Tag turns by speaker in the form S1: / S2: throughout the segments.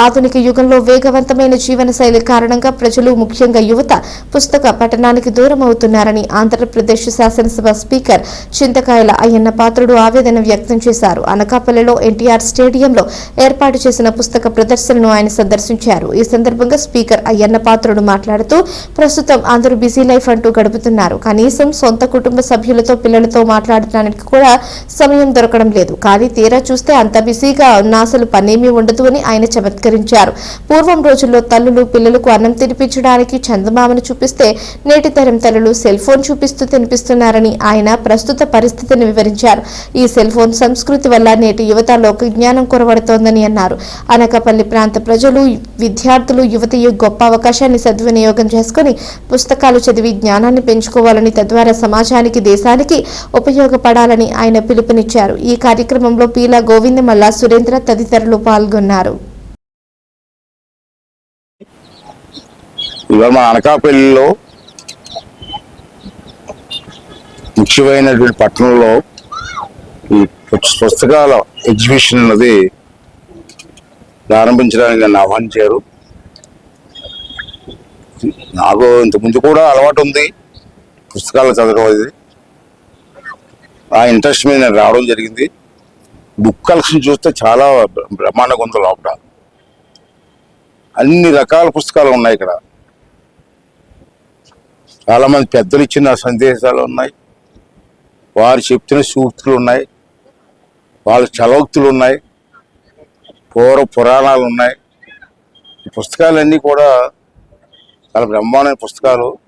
S1: ఆధునిక యుగంలో వేగవంతమైన జీవనశైలి కారణంగా ప్రజలు ముఖ్యంగా యువత పుస్తక పఠనానికి దూరం అవుతున్నారని ఆంధ్రప్రదేశ్ శాసనసభ స్పీకర్ చింతకాయల అయ్యన్న పాత్రుడు ఆవేదన వ్యక్తం చేశారు. అనకాపల్లిలో ఎన్టీఆర్ స్టేడియంలో ఏర్పాటు చేసిన పుస్తక ప్రదర్శనను ఆయన సందర్శించారు. ఈ సందర్భంగా స్పీకర్ అయ్యన్న పాత్రుడు మాట్లాడుతూ ప్రస్తుతం అందరూ బిజీ లైఫ్ అంటూ గడుపుతున్నారు. కనీసం సొంత కుటుంబ సభ్యులతో పిల్లలతో మాట్లాడటానికి కూడా సమయం దొరకడం లేదు. కానీ తీరా చూస్తే అంత బిజీగా ఉన్న అసలు పనేమీ ఉండదు అని ఆయన చెబుతారు చమత్కరించారు పూర్వం రోజుల్లో తల్లులు పిల్లలకు అన్నం తినిపించడానికి చందమామను చూపిస్తే నేటి తరం తల్లులు సెల్ ఫోన్ చూపిస్తూ తినిపిస్తున్నారని ఆయన ప్రస్తుత పరిస్థితిని వివరించారు. ఈ సెల్ ఫోన్ సంస్కృతి వల్ల నేటి యువత లోక జ్ఞానం కొరవడుతోందని అన్నారు. అనకాపల్లి ప్రాంత ప్రజలు విద్యార్థులు యువత ఈ గొప్ప అవకాశాన్ని సద్వినియోగం చేసుకుని పుస్తకాలు చదివి జ్ఞానాన్ని పెంచుకోవాలని తద్వారా సమాజానికి దేశానికి ఉపయోగపడాలని ఆయన పిలుపునిచ్చారు. ఈ కార్యక్రమంలో పీలా గోవిందమల్ల సురేంద్ర తదితరులు పాల్గొన్నారు.
S2: ఇవాళ మన అనకాపల్లిలో ముఖ్యమైనటువంటి పట్టణంలో ఈ పుస్తకాల ఎగ్జిబిషన్ అన్నది ప్రారంభించడానికి నన్ను ఆహ్వానించారు. నాకు ఇంతకుముందు కూడా అలవాటు ఉంది పుస్తకాలు చదవడం అది ఆ ఇంట్రెస్ట్ మీద నేను రావడం జరిగింది. బుక్ కలెక్షన్ చూస్తే చాలా బ్ర- బ్రహ్మాండంగా ఉంది లోపల. అన్ని రకాల పుస్తకాలు ఉన్నాయి ఇక్కడ. చాలామంది పెద్దలు ఇచ్చిన సందేశాలు ఉన్నాయి. వారు చెప్తున్న సూక్తులు ఉన్నాయి. వాళ్ళ చలోక్తులు ఉన్నాయి. పూర్వ పురాణాలు ఉన్నాయి. ఈ పుస్తకాలన్నీ కూడా చాలా బ్రహ్మాండమైన పుస్తకాలు.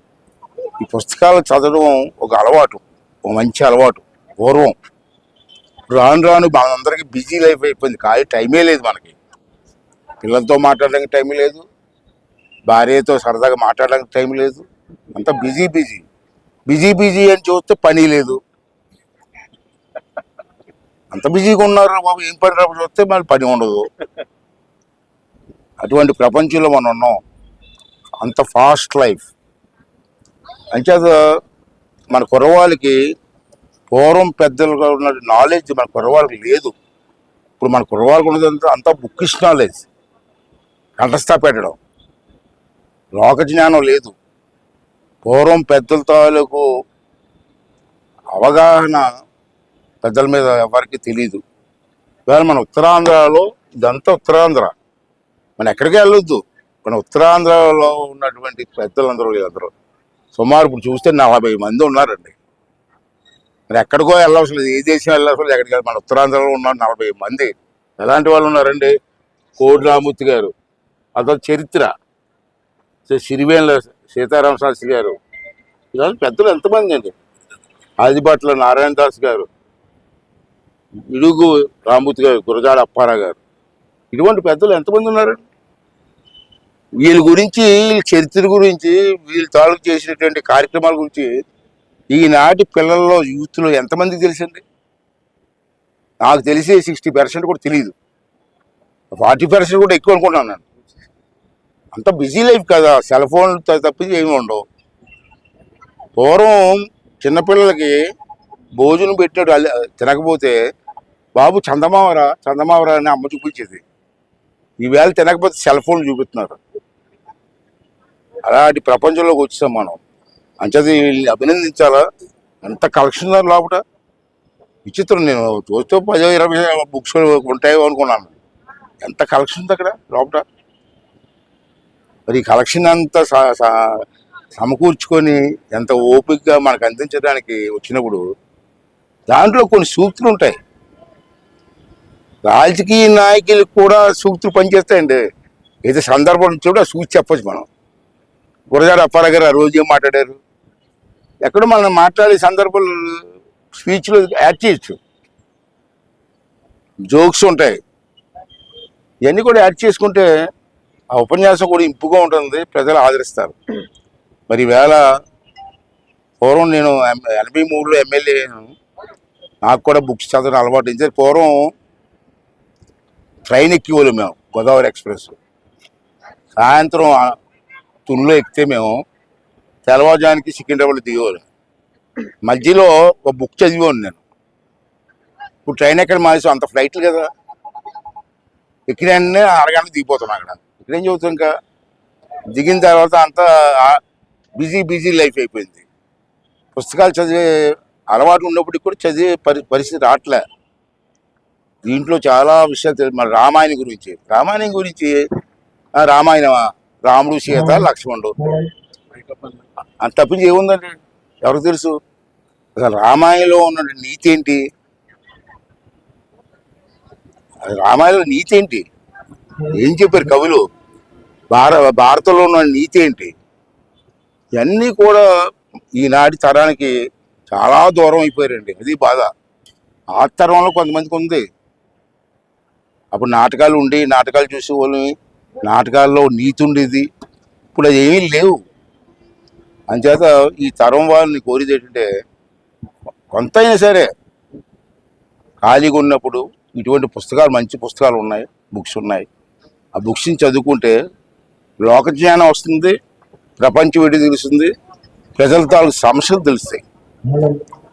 S2: ఈ పుస్తకాలు చదవడం ఒక అలవాటు ఒక మంచి అలవాటు పూర్వం. రాను రాను మనందరికీ బిజీ లైఫ్ అయిపోయింది. ఖాళీ టైమే లేదు మనకి. పిల్లలతో మాట్లాడడానికి టైం లేదు. భార్యతో సరదాగా మాట్లాడడానికి టైం లేదు. అంత బిజీ బిజీ. బిజీ బిజీ అని చూస్తే పని లేదు. అంత బిజీగా ఉన్నారు బాబు ఏం పని రాబో చూస్తే మళ్ళీ పని ఉండదు. అటువంటి ప్రపంచంలో మనం ఉన్నాం. అంత ఫాస్ట్ లైఫ్ అంచేత మన కుర్రవాళ్ళకి పూర్వం పెద్దలుగా ఉన్న నాలెడ్జ్ మన కుర్రవాళ్ళకి లేదు. ఇప్పుడు మన కుర్రవాళ్ళకి ఉన్నదంతా అంతా బుక్కిష్ నాలెడ్జ్ కంఠస్థ పెట్టడం లోక జ్ఞానం లేదు. పూర్వం పెద్దల తాలూకు అవగాహన పెద్దల మీద ఎవరికి తెలియదు ఇవాళ మన ఉత్తరాంధ్రలో ఇదంతా ఉత్తరాంధ్ర. మనం ఎక్కడికి వెళ్ళొద్దు. మన ఉత్తరాంధ్రలో ఉన్నటువంటి పెద్దలందరూ వీళ్ళందరూ. సుమారు ఇప్పుడు చూస్తే నలభై మంది ఉన్నారండి. మరి ఎక్కడికో వెళ్ళవసరం లేదు. ఏ దేశం వెళ్ళవసరం లేదు. ఎక్కడికి మన ఉత్తరాంధ్రలో ఉన్న నలభై మంది. ఎలాంటి వాళ్ళు ఉన్నారండి? కోడి రామూర్తి గారు. అదొక చరిత్ర. శ్రీ సిరివేళ్ళ సీతారామ శాస్త్రి గారు. ఇలాంటి పెద్దలు ఎంతమంది అండి? ఆదిబాట్ల నారాయణ దాస్ గారు ఇడుగు రామూర్తి గారు గురజాడ అప్పారా గారు. ఇటువంటి పెద్దలు ఎంతమంది ఉన్నారు? వీళ్ళ గురించి వీళ్ళ చరిత్ర గురించి వీళ్ళు తాలూకు చేసినటువంటి కార్యక్రమాల గురించి ఈనాటి పిల్లల్లో యూత్లో ఎంతమందికి తెలిసింది? నాకు తెలిసి సిక్స్టీ పర్సెంట్ కూడా తెలియదు ఫార్టీ పర్సెంట్ కూడా ఎక్కువ అనుకుంటున్నాను నేను. అంత బిజీ లైఫ్ కదా సెల్ ఫోన్ తప్పించి ఏమి ఉండవు. పూర్వం చిన్నపిల్లలకి భోజనం పెట్టాడు అల్ల- తినకపోతే బాబు చందమావరా చందమావరా అని అమ్మ చూపించేది. ఈవేళ తినకపోతే సెల్ ఫోన్ చూపిస్తున్నారు. అలాంటి ప్రపంచంలోకి వచ్చేసాం మనం. అంచేది వీళ్ళని అభినందించాలా? ఎంత కలెక్షన్ లోపల విచిత్రం. నేను చూస్తే పదో ఇరవై బుక్స్ ఉంటాయో అనుకున్నాను. ఎంత కలెక్షన్ ఉంది అక్కడ లోపల మరి ఈ కలెక్షన్ అంతా స- సమకూర్చుకొని ఎంత ఓపికగా మనకు అందించడానికి వచ్చినప్పుడు దాంట్లో కొన్ని సూక్తులు ఉంటాయి. రాజకీయ నాయకులకు కూడా సూక్తులు పనిచేస్తాయండి. ఏదో సందర్భం నుంచి ఆ సూచి చెప్పచ్చు మనం. గురజాడ అప్పారా గారు ఆ రోజు ఏం మాట్లాడారు? ఎక్కడో మనం మాట్లాడే సందర్భాలు స్పీచ్లో యాడ్ చేయొచ్చు. జోక్స్ ఉంటాయి. ఇవన్నీ కూడా యాడ్ చేసుకుంటే ఆ ఉపన్యాసం కూడా ఇంపుగా ఉంటుంది ప్రజలు ఆదరిస్తారు. మరి వేళ పూర్వం నేను ఎనభై మూడులో ఎమ్మెల్యే నాకు కూడా బుక్స్ చదవడం అలవాటు ఉంది. పూర్వం ట్రైన్ ఎక్కివాళ్ళు మేము గోదావరి ఎక్స్ప్రెస్. సాయంత్రం ఆ ఎక్కితే మేము తెల్లవారుజానికి సికింద్రాబాద్ దిగేవాళ్ళం. మధ్యలో ఒక బుక్ చదివాను నేను. ఇప్పుడు ట్రైన్ ఎక్కడ మానేసాం అంత ఫ్లైట్లు కదా. ఎక్కిన అరగంట దిగిపోతున్నాం అక్కడ. ఇక్కడేం చదువుతాం ఇంకా? దిగిన తర్వాత అంతా బిజీ బిజీ లైఫ్ అయిపోయింది. పుస్తకాలు చదివే అలవాటు ఉన్నప్పటికి కూడా చదివే పరి పరిస్థితి రావట్లే దీంట్లో చాలా విషయాలు తెలుసు మన రామాయణం గురించి. రామాయణం గురించి రామాయణమా? రాముడు సీత లక్ష్మణుడు. అంత తప్పించి ఏముందండి ఎవరికి తెలుసు? అసలు రామాయణంలో ఉన్న నీతి ఏంటి? రామాయణంలో నీతి ఏంటి? ఏం చెప్పారు కవులు? భార భారతంలో ఉన్న నీతి ఏంటి? ఇవన్నీ కూడా ఈనాటి తరానికి చాలా దూరం అయిపోయారండి. అది బాధ. ఆ తరంలో కొంతమందికి ఉంది. అప్పుడు నాటకాలు ఉండి నాటకాలు చూసేవాళ్ళని నాటకాల్లో నీతి ఉండేది. ఇప్పుడు అది ఏమీ లేవు. అంచేత ఈ తరం వాళ్ళని కోరేది ఏంటంటే అయినా సరే ఖాళీగా ఉన్నప్పుడు ఇటువంటి పుస్తకాలు మంచి పుస్తకాలు ఉన్నాయి బుక్స్ ఉన్నాయి. ఆ బుక్స్ని చదువుకుంటే లోక జ్ఞానం వస్తుంది ప్రపంచం ఏంటి తెలుస్తుంది ప్రజల తాలూకు సమస్యలు తెలుస్తాయి.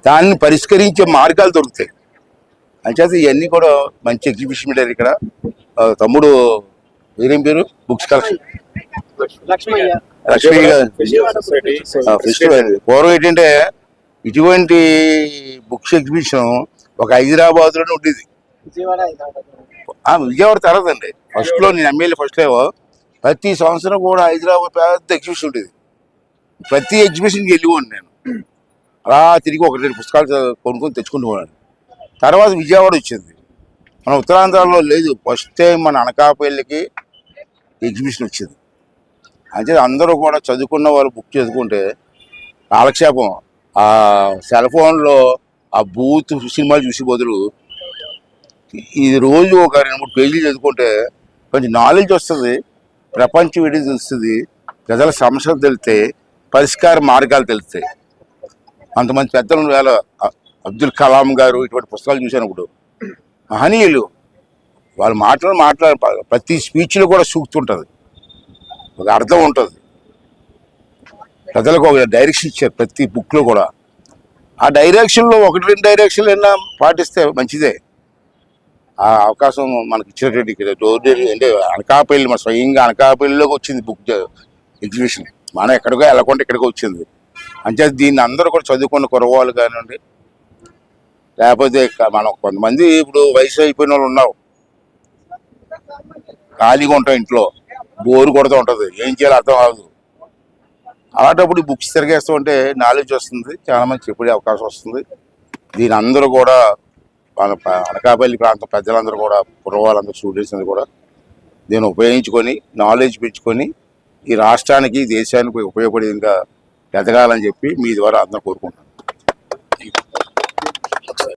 S2: దాన్ని పరిష్కరించే మార్గాలు దొరుకుతాయి. అంచేత ఇవన్నీ కూడా మంచి ఎగ్జిబిషన్ పెట్టారు ఇక్కడ తమ్ముడు పేరేం పేరు? Books collection
S3: Lakshmayya.
S2: Lakshmi festival పూర్వం ఏంటంటే ఇటువంటి బుక్స్ ఎగ్జిబిషన్ ఒక హైదరాబాద్లోనే ఉండేది
S3: విజయవాడ
S2: ఆ, విజయవాడ తర్వాత అండి ఫస్ట్లో నేను ఎమ్మెల్యే ఫస్ట్లో ప్రతి సంవత్సరం కూడా హైదరాబాద్ పెద్ద ఎగ్జిబిషన్ ఉండేది. ప్రతి ఎగ్జిబిషన్కి వెళ్ళిపోను నేను. అలా తిరిగి ఒకటి రెండు పుస్తకాలు కొనుక్కొని తెచ్చుకుంటూ పోయాను తర్వాత విజయవాడ వచ్చింది. మన ఉత్తరాంధ్రలో లేదు. ఫస్ట్ టైం మన అనకాపల్లికి ఎగ్జిబిషన్ వచ్చింది. అంటే అందరూ కూడా చదువుకున్న వాళ్ళు బుక్ చేసుకుంటే కాలక్షేపం. ఆ సెల్ ఫోన్లో ఆ బూత్ సినిమాలు చూసి బదులు ఇది రోజు ఒక రెండు మూడు పేజీలు చదువుకుంటే కొంచెం నాలెడ్జ్ వస్తుంది ప్రపంచం విడి తెలుస్తుంది ప్రజల సమస్యలు తెలితే పరిష్కార మార్గాలు తెలుస్తాయి అంతమంది పెద్దలు వేళ అబ్దుల్ కలాం గారు ఇటువంటి పుస్తకాలు చూశాను ఇప్పుడు. మహనీయులు వాళ్ళు మాట్లాడి మాట్లాడ ప్రతి స్పీచ్లో కూడా సూక్తుంటుంది. ఒక అర్థం ఉంటుంది. ప్రజలకు ఒక డైరెక్షన్ ఇచ్చారు ప్రతి బుక్లో కూడా. ఆ డైరెక్షన్లో ఒకటి రెండు డైరెక్షన్లు అయినా పాటిస్తే మంచిదే. ఆ అవకాశం మనకి ఇచ్చినటువంటి ఇక్కడ డోర్ డెలివరీ అంటే అనకాపల్లి మన స్వయంగా అనకాపల్లిలోకి వచ్చింది బుక్ ఎగ్జిబిషన్ మనం ఎక్కడికో వెళ్ళకుండా ఇక్కడికి వచ్చింది. అంటే దీన్ని అందరూ కూడా చదువుకున్న కురవాళ్ళు కానివ్వండి లేకపోతే మనం కొంతమంది ఇప్పుడు వయసు అయిపోయిన వాళ్ళు ఉన్నావు ఖాళీగా ఉంటాం ఇంట్లో. బోరు కొడుతూ ఉంటుంది. ఏం చేయాలో అర్థం కాదు. అలాంటప్పుడు బుక్స్ తిరిగేస్తూ ఉంటే నాలెడ్జ్ వస్తుంది. చాలా మంది చెప్పే అవకాశం వస్తుంది. దీని అందరూ కూడా వాళ్ళ అనకాపల్లి ప్రాంత పెద్దలందరూ కూడా కుర్రవాళ్ళందరూ స్టూడెంట్స్ అందరూ కూడా దీన్ని ఉపయోగించుకొని నాలెడ్జ్ పెంచుకొని ఈ రాష్ట్రానికి దేశానికి ఉపయోగపడేదిగా ఎదగాలని చెప్పి మీ ద్వారా అందరూ కోరుకుంటున్నాను.